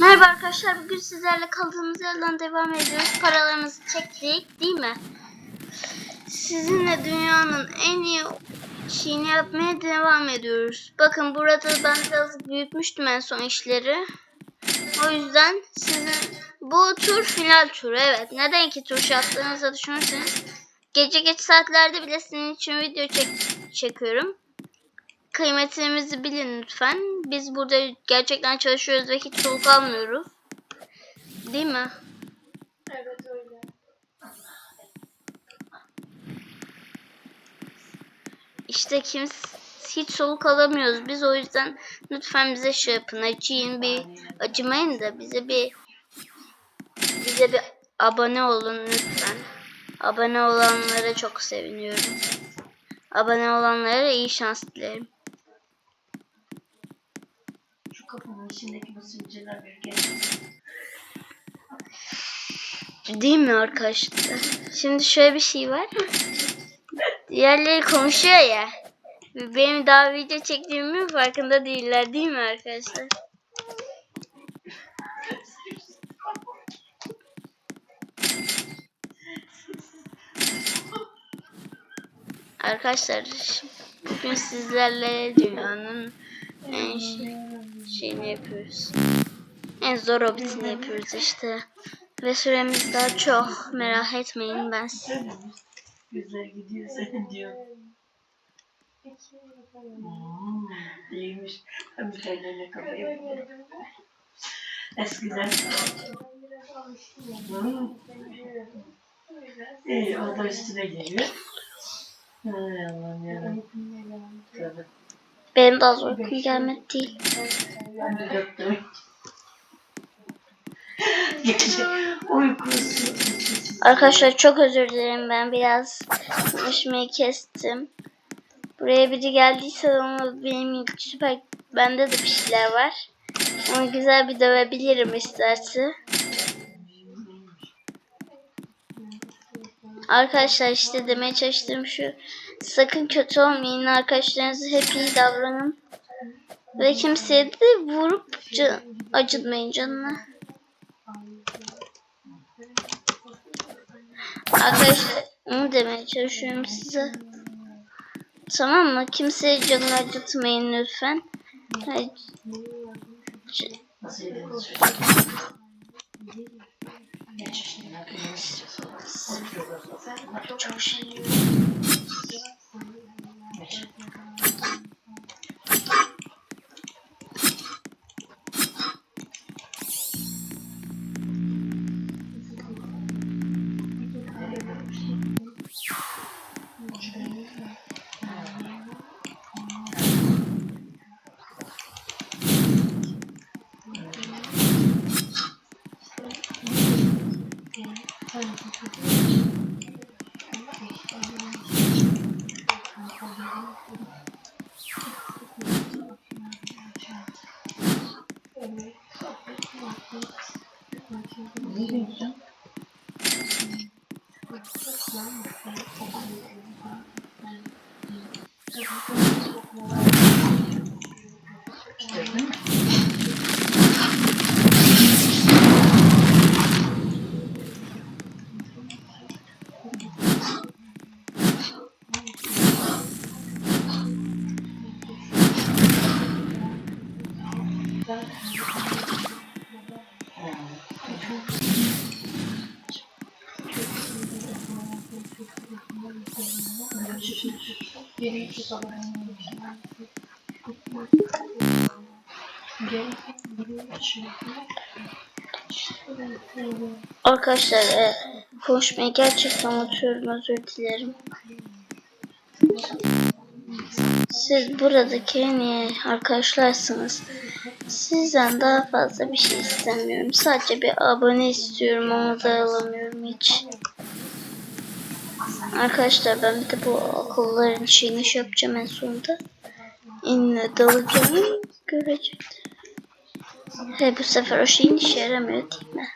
Merhaba arkadaşlar bugün sizlerle kaldığımız yerden devam ediyoruz. Paralarımızı çektik değil mi? Sizinle dünyanın en iyi şeyini yapmaya devam ediyoruz. Bakın burada ben biraz büyütmüştüm en son işleri. O yüzden sizin bu tur final turu evet. Neden iki tur yaptığınızı düşünürseniz gece geç saatlerde bile sizin için video çek çekiyorum. Kıymetimizi bilin lütfen. Biz burada gerçekten çalışıyoruz ve hiç soluk almıyoruz. Değil mi? Evet öyle. İşte kimse hiç soluk alamıyoruz. Biz o yüzden lütfen bize şey yapın. Acıyın bir acımayın da bize bir bize bir abone olun lütfen. Abone olanlara çok seviniyorum. Abone olanlara iyi şans dilerim. Şu kapının içindeki basıncılar bir. Değil mi arkadaşlar? Şimdi şöyle bir şey var. Diğerleri konuşuyor ya. Benim daha video çektiğimin farkında değiller değil mi arkadaşlar? Arkadaşlar bugün sizlerle dünyanın en şey, şeyini yapıyoruz. En zor hobisini yapıyoruz işte. Ve süremiz daha çok. Merak etmeyin ben size. Güzel gidiyor senin diyor. Hmm, iyiymiş. Bir tane kafayı buldum. Eskiden. Hmm. İyi, o da üstüne geliyor. Hay Allah'ım. Benim de az uykum gelmedi değil. Ben de döktüm. Gece uykusu. Arkadaşlar çok özür dilerim ben biraz konuşmayı kestim. Buraya biri geldiyse onu benim süper bende de bir şeyler var. Onu güzel bir dövebilirim isterse. Arkadaşlar işte demeye çalıştığım şu. Sakın kötü olmayın. Arkadaşlarınıza hep iyi davranın. Ve kimseye de vurup ca- acıtmayın canına. Arkadaşlar onu demeye çalışıyorum size. Tamam mı? Kimseye canını acıtmayın lütfen. Hayır, c- Nasıl yediniz? Geç Ne diyorsun? Arkadaşlar e, konuşmayı gerçekten unutuyorum özür dilerim. Siz buradaki en iyi arkadaşlarsınız. Sizden daha fazla bir şey istemiyorum. Sadece bir abone istiyorum onu da alamıyorum hiç. Arkadaşlar ben de bu okulların şeyini şey yapacağım en sonunda. İnle dalacağım. Görecekler. He bu sefer o şeyin işe yaramıyor değil mi?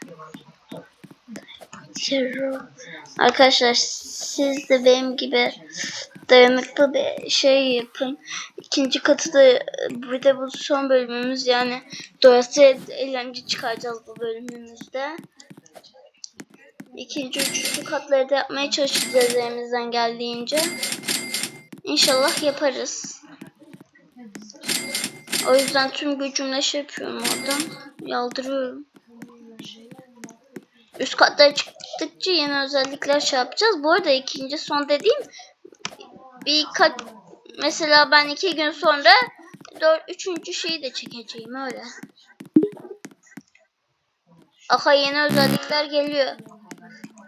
Arkadaşlar siz de benim gibi dayanıklı bir şey yapın. ikinci katı da bir de bu son bölümümüz yani doyasıya eğlence çıkaracağız bu bölümümüzde. İkinci, üçüncü katları da yapmaya çalışacağız elimizden geldiğince. İnşallah yaparız. O yüzden tüm gücümle şey yapıyorum oradan. Yaldırıyorum. Üst katlara çıktıkça yeni özellikler şey yapacağız. Bu arada ikinci son dediğim birkaç mesela ben iki gün sonra dört, üçüncü şeyi de çekeceğim öyle. Aha yeni özellikler geliyor.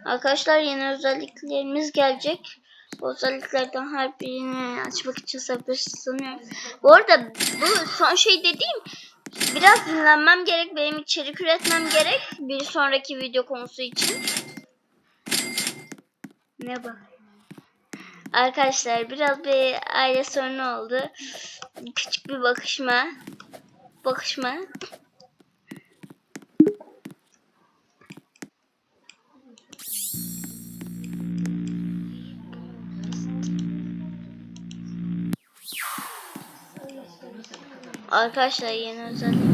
Arkadaşlar yeni özelliklerimiz gelecek. Bu özelliklerden her birini açmak için sabırsızlanıyorum. Bu arada bu son şey dediğim biraz dinlenmem gerek. Benim içerik üretmem gerek. Bir sonraki video konusu için. Ne bak. Arkadaşlar biraz bir aile sorunu oldu. Küçük bir bakışma. Bakışma. Arkadaşlar yeni özelliğimize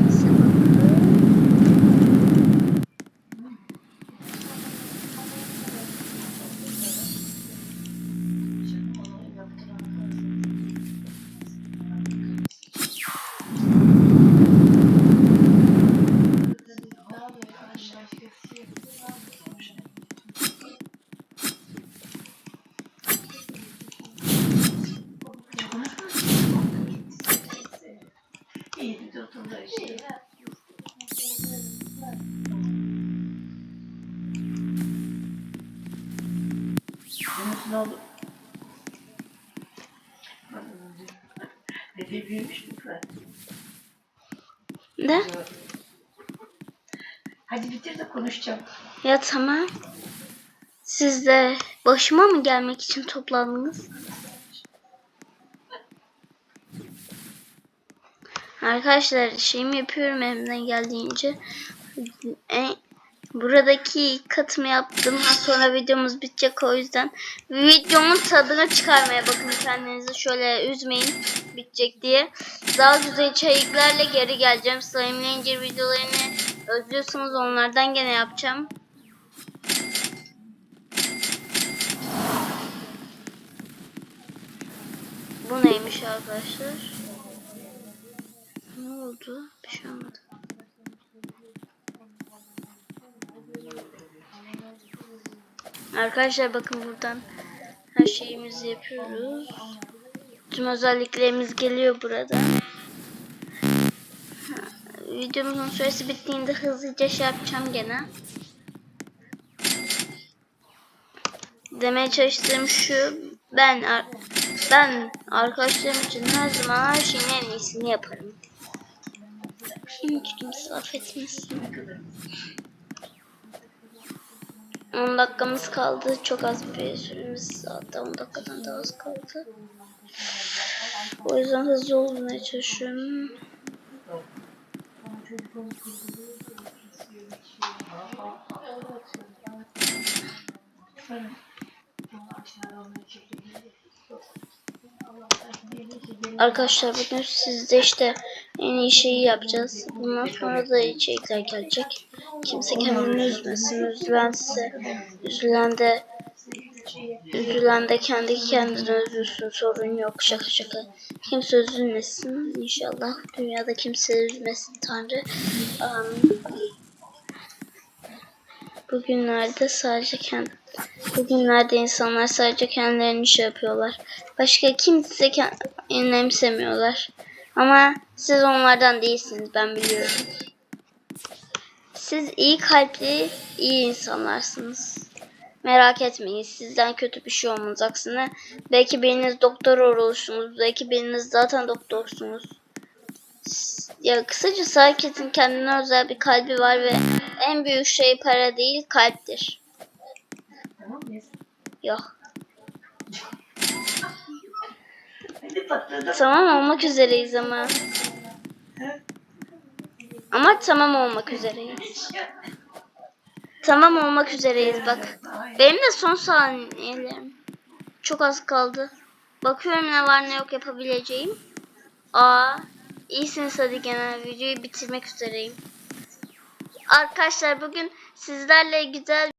Nasıl oldu? Büyümüş mü? Ne? Hadi bitir de konuşacağım. Ya tamam. Siz de başıma mı gelmek için toplandınız? Arkadaşlar şeyimi yapıyorum elimden geldiğince. En, buradaki katımı yaptım. Sonra videomuz bitecek o yüzden. Videomun tadını çıkarmaya bakın kendinizi. Şöyle üzmeyin bitecek diye. Daha güzel içeriklerle geri geleceğim. Slime Ranger videolarını özlüyorsanız onlardan gene yapacağım. Bu neymiş arkadaşlar? Ne oldu? Bir şey olmadı. Arkadaşlar bakın buradan her şeyimizi yapıyoruz. Tüm özelliklerimiz geliyor burada. Videomuzun süresi bittiğinde hızlıca şey yapacağım gene. Demeye çalıştığım şu ben ben arkadaşlarım için her zaman her şeyin en iyisini yaparım. Hiç kimse affetmesin. 10 dakikamız kaldı. Çok az bir süremiz hatta 10 dakikadan daha az kaldı. O yüzden hızlı olmaya çalışıyorum. Arkadaşlar bugün sizde işte en iyi şeyi yapacağız. Bundan sonra da içerikler gelecek. Kimse kendini üzmesin. Üzülense, üzülen de üzülen de kendi kendine üzülsün. Sorun yok. Şaka şaka. Kimse üzülmesin. İnşallah dünyada kimse üzmesin Tanrı. Amin. Bugünlerde sadece kendi Bugünlerde insanlar sadece kendilerini şey yapıyorlar. Başka kimse önemsemiyorlar. Ama siz onlardan değilsiniz ben biliyorum. Siz iyi kalpli, iyi insanlarsınız. Merak etmeyin sizden kötü bir şey olmaz aksine. Belki biriniz doktor olursunuz. Belki biriniz zaten doktorsunuz. Ya kısacası herkesin kendine özel bir kalbi var ve en büyük şey para değil kalptir. Yok. Tamam olmak üzereyiz ama. Ama tamam olmak üzereyiz. Tamam olmak üzereyiz bak. Benim de son saniyelerim. Çok az kaldı. Bakıyorum ne var ne yok yapabileceğim. Aa, iyisiniz hadi genel videoyu bitirmek üzereyim. Arkadaşlar bugün sizlerle güzel